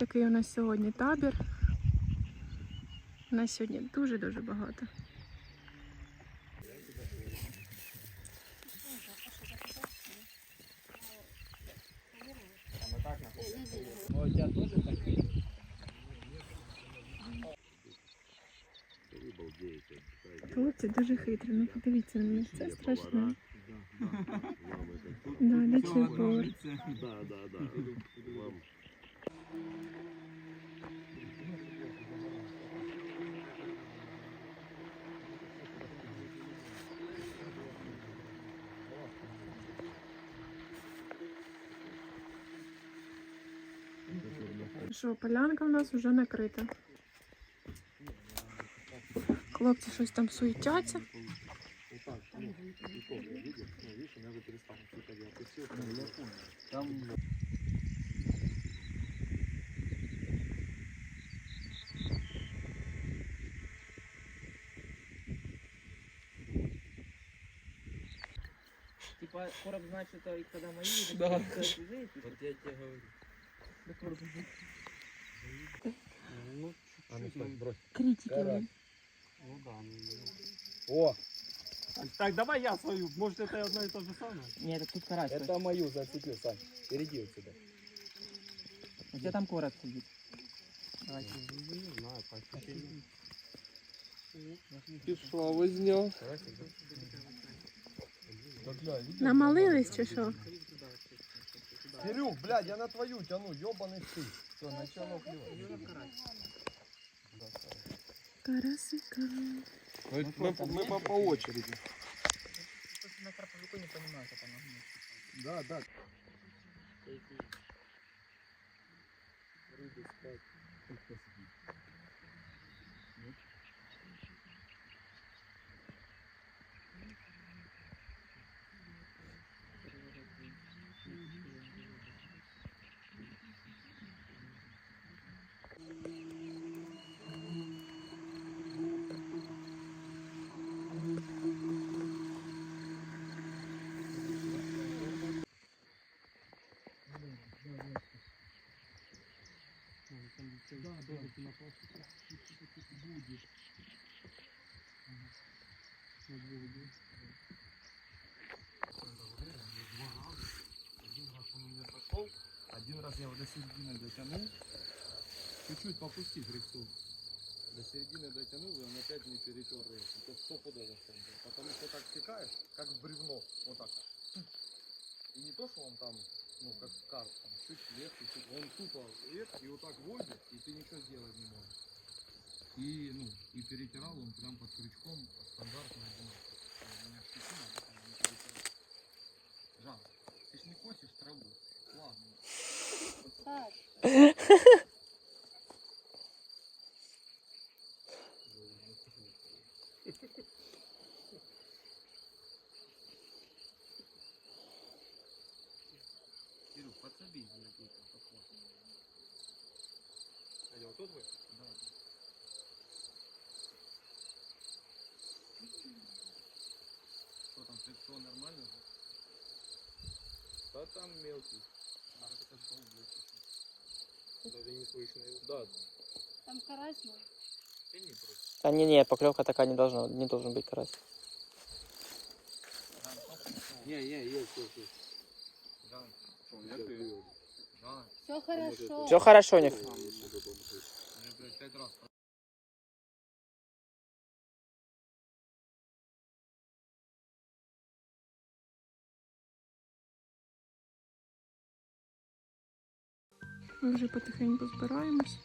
який у нас сьогодні табір. У нас сьогодні дуже-дуже багато. Ну? Хлопці дуже хитрі, ну подивіться на них, це страшно. Да, лічний повар. Да, да, да. Що, полянка у нас вже накрита. Хлопці щось там суетяться. Там Типа короб значит, когда мои Да. типа? Вот я тебе говорю. Ну, а ну брось. Критики. ви. Ну да, ну. О! Так, давай я свою. Может это одно и то же самое? Нет, это тут карась. Это мою зацепил, Сань. Впереди у тебя. У тебя там короб сидит. Давай. Не знаю, по ощущениям. Возня. Намалились чи що? Кирюх, блядь, я на твою тяну, ебаный ты. Все, начало клевать. Карасика. Мы, мы, мы по, по очереди. На карповику не понимаю, как оно. Да, да. Один раз он у меня пошел, один раз я его до середины дотянул. Чуть-чуть попустив рексу. До середины дотянул, и он опять не перетер. Это стопудово что. Потому что так стекаешь, как в бревно. Вот так. И не то, что он там, ну, как карт, там, чуть вверх, и чуть. Он тупо вверх, и вот так вольдит, и ты ничего сделать не можешь. И, ну, и перетирал он прям под крючком стандартно одинаково. У меня щетина такая, не перетирал. Жан, ты ж не косишь траву. Ладно. Подсоби, блядь, это подхват. А я вот тут вы? Да. Что там, все нормально же? Да там мелкий. А, это что, блядь, Даже не слышно его. Да, Там карась мой. тяни просто. А не, не, поклевка такая не должна, не должен быть карась. Не, не, есть, есть, есть. Жан, что, я ты? Жан, Все хорошо. Все хорошо, раз Ми вже потихеньку збираємось.